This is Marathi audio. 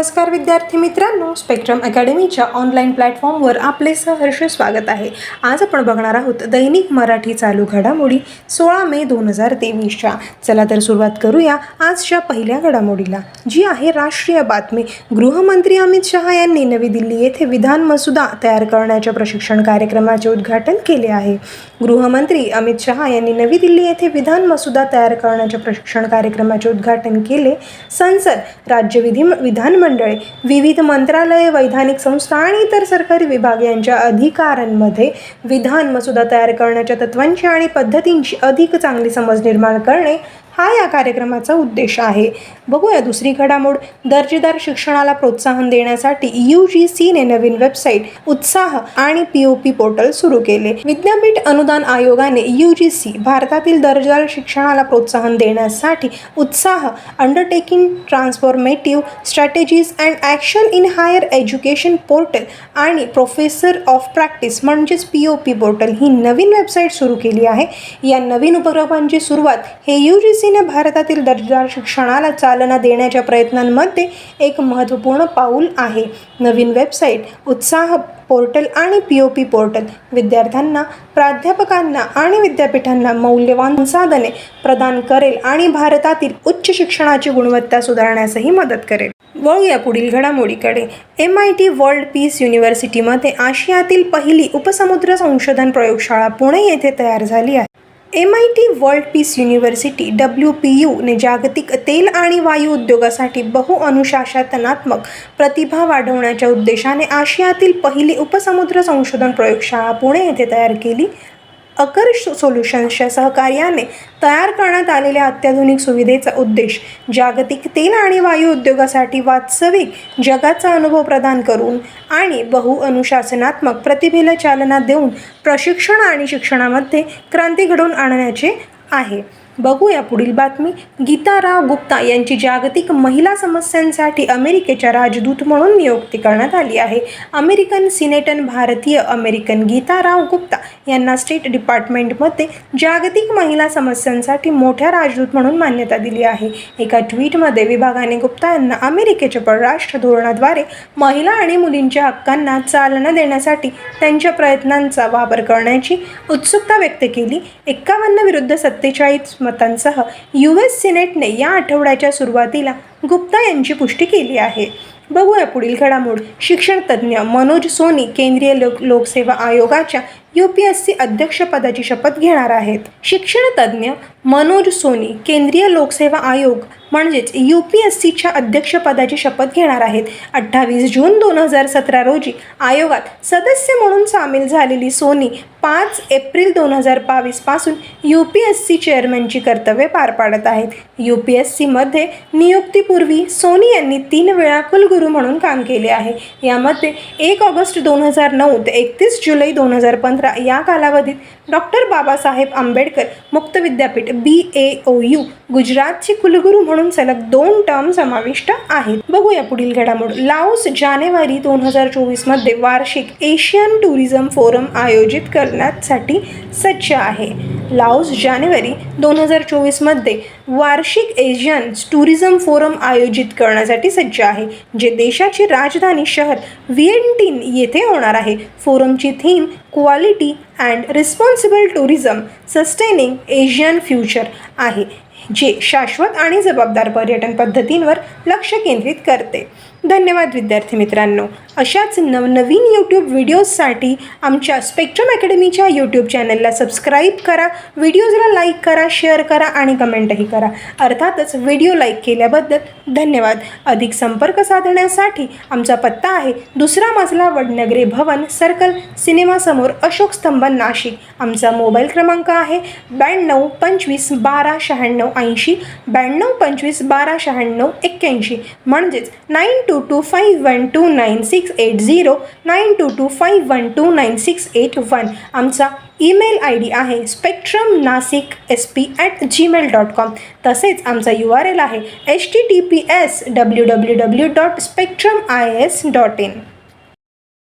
नमस्कार विद्यार्थी मित्रांनो स्पेक्ट्रम अकॅडमीच्या ऑनलाईन प्लॅटफॉर्मवर आपले सहर्ष स्वागत आहे. आज आपण बघणार आहोत दैनिक मराठी चालू घडामोडी सोळा मे दोन हजार तेवीसच्या. चला तर सुरुवात करूया आजच्या पहिल्या घडामोडीला जी आहे राष्ट्रीय बातमी. गृहमंत्री अमित शहा यांनी नवी दिल्ली येथे विधान मसुदा तयार करण्याच्या प्रशिक्षण कार्यक्रमाचे उद्घाटन केले आहे. गृहमंत्री अमित शहा यांनी नवी दिल्ली येथे विधान मसुदा तयार करण्याच्या प्रशिक्षण कार्यक्रमाचे उद्घाटन केले. संसद राज्य विधी मंडळे विविध मंत्रालये वैधानिक संस्था आणि इतर सरकारी विभाग यांच्या अधिकारांमध्ये विधान मसुदा तयार करण्याच्या तत्वांची आणि पद्धतींची अधिक चांगली समज निर्माण करणे हा या कार्यक्रमाचा उद्देश आहे. बघूया दुसरी घडामोड. दर्जेदार शिक्षणाला प्रोत्साहन देण्यासाठी यू जी सीने नवीन वेबसाईट उत्साह आणि पी ओ पी पोर्टल सुरू केले. विद्यापीठ अनुदान आयोगाने यू जी सी भारतातील दर्जेदार शिक्षणाला प्रोत्साहन देण्यासाठी उत्साह undertaking transformative strategies and action in higher education portal आणि प्रोफेसर ऑफ प्रॅक्टिस म्हणजेच पी ओ पी पोर्टल ही नवीन वेबसाईट सुरू केली आहे. या नवीन उपक्रमांची सुरुवात हे यू जी सीने भारतातील दर्जेदार शिक्षणाला चालना देण्याच्या प्रयत्नांमध्ये एक महत्त्वपूर्ण पाऊल आहे. नवीन वेबसाईट उत्साह पोर्टल आणि पी ओ पी पोर्टल. विद्यार्थ्यांना प्राध्यापकांना आणि विद्यापीठांना मौल्यवान संसाधने प्रदान करेल आणि भारतातील उच्च शिक्षणाची गुणवत्ता सुधारण्यासही मदत करेल. वळूया पुढील घडामोडीकडे. M I T world peace युनिव्हर्सिटीमध्ये आशियातील पहिली उपसमुद्र संशोधन प्रयोगशाळा पुणे येथे तयार झाली आहे. M I T world peace university W P यूने जागतिक तेल आणि वायू उद्योगासाठी बहुअनुशासनात्मक प्रतिभा वाढवण्याच्या उद्देशाने आशियातील पहिली उपसमुद्र संशोधन प्रयोगशाळा पुणे येथे तयार केली. अकर सोल्युशन्सच्या सहकार्याने तयार करण्यात आलेल्या अत्याधुनिक सुविधेचा उद्देश जागतिक तेल आणि वायू उद्योगासाठी वास्तविक जगाचा अनुभव प्रदान करून आणि बहुअनुशासनात्मक प्रतिभेला चालना देऊन प्रशिक्षण आणि शिक्षणामध्ये क्रांती घडवून आणण्याचे आहे. बघूया पुढील बातमी. गीता राव गुप्ता यांची जागतिक महिला समस्यांसाठी अमेरिकेच्या राजदूत म्हणून नियुक्ती करण्यात आली आहे. अमेरिकन सिनेटन भारतीय अमेरिकन गीता राव गुप्ता यांना स्टेट डिपार्टमेंटमध्ये जागतिक महिला समस्यांसाठी मोठ्या राजदूत म्हणून मान्यता दिली आहे. एका ट्विटमध्ये विभागाने गुप्ता यांना अमेरिकेच्या परराष्ट्र धोरणाद्वारे महिला आणि मुलींच्या हक्कांना चालना देण्यासाठी त्यांच्या प्रयत्नांचा वापर करण्याची उत्सुकता व्यक्त केली. एक्कावन्न विरुद्ध सत्तेचाळीस मतांसह यू एस सिनेटने या आठवड्याच्या सुरुवातीला गुप्ता यांची पुष्टी केली आहे. बघूया पुढील घडामोड. शिक्षण तज्ञ मनोज सोनी केंद्रीय लोक लोकसेवा आयोगाच्या यू पी एस सी अध्यक्षपदाची शपथ घेणार आहेत. शिक्षण तज्ज्ञ मनोज सोनी केंद्रीय लोकसेवा आयोग म्हणजेच यू पी एस सीच्या अध्यक्षपदाची शपथ घेणार आहेत. अठ्ठावीस जून दोन हजार सतरा रोजी आयोगात सदस्य म्हणून सामील झालेली सोनी पाच एप्रिल दोन हजार बावीसपासून यू पी एस सी चेअरमॅनची कर्तव्ये पार पाडत आहेत. यू पी एस सीमध्ये नियुक्ती पूर्वी सोनी यांनी तीन वेळा कुलगुरू म्हणून काम केले आहे. यामध्ये एक ऑगस्ट दोन हजार नऊ ते एकतीस जुलै दोन हजार पंधरा या कालावधीत डॉक्टर बाबासाहेब आंबेडकर मुक्त विद्यापीठ बी ए ओ यू गुजरातचे कुलगुरू म्हणून सलग दोन टर्म समाविष्ट आहेत. बघूया पुढील घडामोड. लाओस जानेवारी दोन हजार चोवीसमध्ये वार्षिक एशियन टुरिझम फोरम आयोजित करण्यासाठी सज्ज आहे. लाओस जानेवारी दोन हजार चोवीसमध्ये वार्षिक एशियन टुरिझम फोरम आयोजित करण्यासाठी सज्ज आहे जे देशाची राजधानी शहर व्हिएंटिन येथे होणार आहे. फोरमची theme quality and responsible tourism sustaining Asian future आहे. जे शाश्वत आणि जबाबदार पर्यटन पद्धतींवर लक्ष केंद्रित करते. धन्यवाद विद्यार्थी मित्रांनो. अशाच नवनवीन यूट्यूब व्हिडिओजसाठी आमच्या स्पेक्ट्रम अकॅडमीच्या यूट्यूब चॅनलला सबस्क्राईब करा व्हिडिओजला लाईक करा शेअर करा आणि कमेंटही करा. अर्थातच व्हिडिओ लाईक केल्याबद्दल धन्यवाद. अधिक संपर्क साधण्यासाठी आमचा पत्ता आहे दुसरा मजला वडनगरे भवन सर्कल सिनेमासमोर अशोक स्तंभ नाशिक. आमचा मोबाईल क्रमांक आहे ब्याण्णव पंचवीस बारा शहाण्णव ऐंशी ब्याण्णव पंचवीस बारा शहाण्णव एक्क्याऐंशी. म्हणजेच nine two two five one two nine six eight zero nine two two five one two nine six eight one आमचा ईमेल आय डी आहे spectrum Nashik S P at Gmail dot com तसेच आमचा यू आर एल आहे H T T P S W W W dot spectrum I S dot in